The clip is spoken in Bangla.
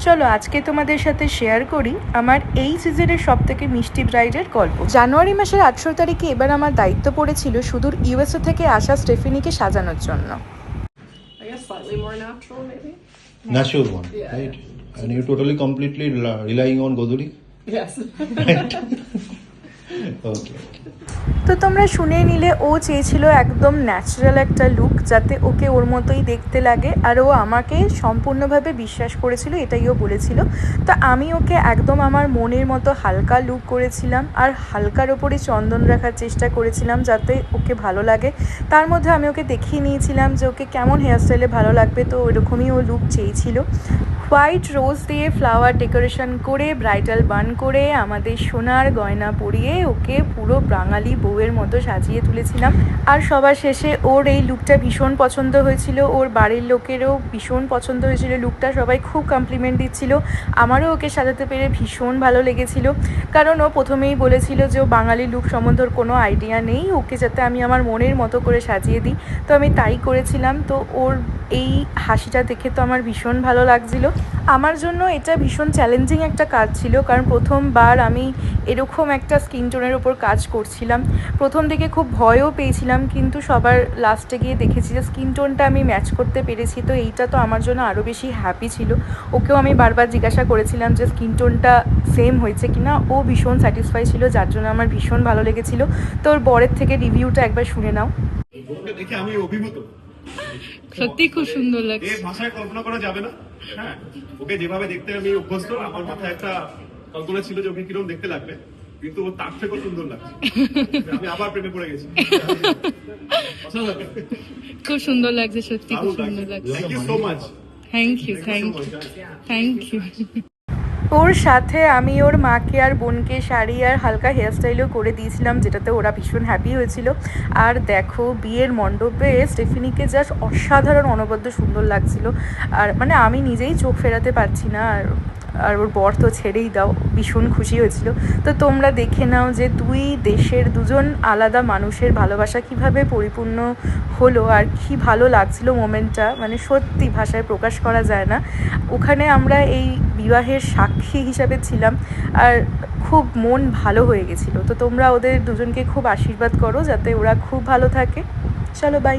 চলো আজকে তোমাদের সাথে শেয়ার করি আমার এই সিজনের সব থেকে মিষ্টি ব্রাইডের গল্প। জানুয়ারি মাসের আঠেরো তারিখে এবার আমার দায়িত্ব পড়েছিল সুদূর ইউএসও থেকে আসা স্টেফিনিকে সাজানোর জন্য। And you're totally completely relying তো তোমরা শুনে নিলে, ও চেয়েছিল একদম ন্যাচারাল একটা লুক যাতে ওকে ওর মতোই দেখতে লাগে, আর ও আমাকে সম্পূর্ণভাবে বিশ্বাস করেছিল, এটাই ও বলেছিল। তো আমি ওকে একদম আমার মনের মতো হালকা লুক করেছিলাম, আর হালকার ওপরে চন্দন রাখার চেষ্টা করেছিলাম যাতে ওকে ভালো লাগে। তার মধ্যে আমি ওকে দেখিয়ে নিয়েছিলাম যে ওকে কেমন হেয়ারস্টাইলে ভালো লাগবে, তো ওরকমই ও লুক চেয়েছিল। হোয়াইট রোজ দিয়ে ফ্লাওয়ার ডেকোরেশন করে ব্রাইডাল বান করে, আমাদের সোনার গয়না পরিয়ে ওকে পুরো বাঙালি বউয়ের মতো সাজিয়ে তুলেছিলাম। আর সবার শেষে ওর এই লুকটা ভীষণ পছন্দ হয়েছিল। ওর বাড়ির লোকেরও ভীষণ পছন্দ হয়েছিল লুকটা সবাই খুব কমপ্লিমেন্ট দিচ্ছিল। আমারও ওকে সাজাতে পেরে ভীষণ ভালো লেগেছিল। কারণ ও প্রথমেই বলেছিল যে ও বাঙালি লুক সম্বন্ধে কোনো আইডিয়া নেই। ওকে যাতে আমি আমার মনের মতো করে সাজিয়ে দিই। তো আমি তাই করেছিলাম। তো ওর এই হাসিটা দেখে তো আমার ভীষণ ভালো লাগছিল। আমার জন্য এটা ভীষণ চ্যালেঞ্জিং একটা কাজ ছিল। কারণ প্রথমবার আমি এরকম একটা স্কিন টোনের ওপর কাজ করছিলাম। প্রথম দিকে খুব ভয়ও পেয়েছিলাম কিন্তু সবার লাস্টে গিয়ে দেখেছি যে স্কিন টোনটা আমি ম্যাচ করতে পেরেছি। তো এইটা তো আমার জন্য আরও বেশি হ্যাপি ছিল। ওকেও আমি বারবার জিজ্ঞাসা করেছিলাম যে স্কিন টোনটা সেম হয়েছে কিনা। ও ভীষণ স্যাটিসফাই ছিল যার জন্য আমার ভীষণ ভালো লেগেছিল। তো ওর বরের থেকে রিভিউটা একবার শুনে নাও। দেখে আমি অভিভূত। সত্যি খুব সুন্দর এ লাগছে। ভাষায় কল্পনা করা যাবে না। হ্যাঁ ওকে যেভাবে দেখতে আমি অভ্যস্ত আমার মাথায় একটা কল্পনা ছিল যে ওকে কীরকম দেখতে লাগবে। কিন্তু ও তার থেকেও সুন্দর লাগছে। আমি আবার প্রেমে পড়ে গেছি। খুব সুন্দর লাগছে সত্যি খুব সুন্দর লাগছে। Thank you so much thank you thank you thank you ওর সাথে আমি ওর মাকে আর বোনকে শাড়ি আর হালকা হেয়ারস্টাইলও করে দিয়েছিলাম যেটাতে ওরা ভীষণ হ্যাপি হয়েছিল। আর দেখো বিয়ের মণ্ডপে স্টেফিনিকে জাস্ট অসাধারণ অনবদ্য সুন্দর লাগছিল। আর মানে আমি নিজেই চোখ ফেরাতে পারছি না আর আর ওর বর তো ছেড়েই দাও, ভীষণ খুশি হয়েছিল। তো তোমরা দেখে নাও যে দুই দেশের দুজন আলাদা মানুষের ভালোবাসা কীভাবে পরিপূর্ণ হলো আর কি ভালো লাগছিল মোমেন্টটা মানে সত্যি ভাষায় প্রকাশ করা যায় না। ওখানে আমরা এই বিবাহের সাক্ষী হিসাবে ছিলাম আর খুব মন ভালো হয়ে গেছিল। তো তোমরা ওদের দুজনকে খুব আশীর্বাদ করো যাতে ওরা খুব ভালো থাকে। চলো বাই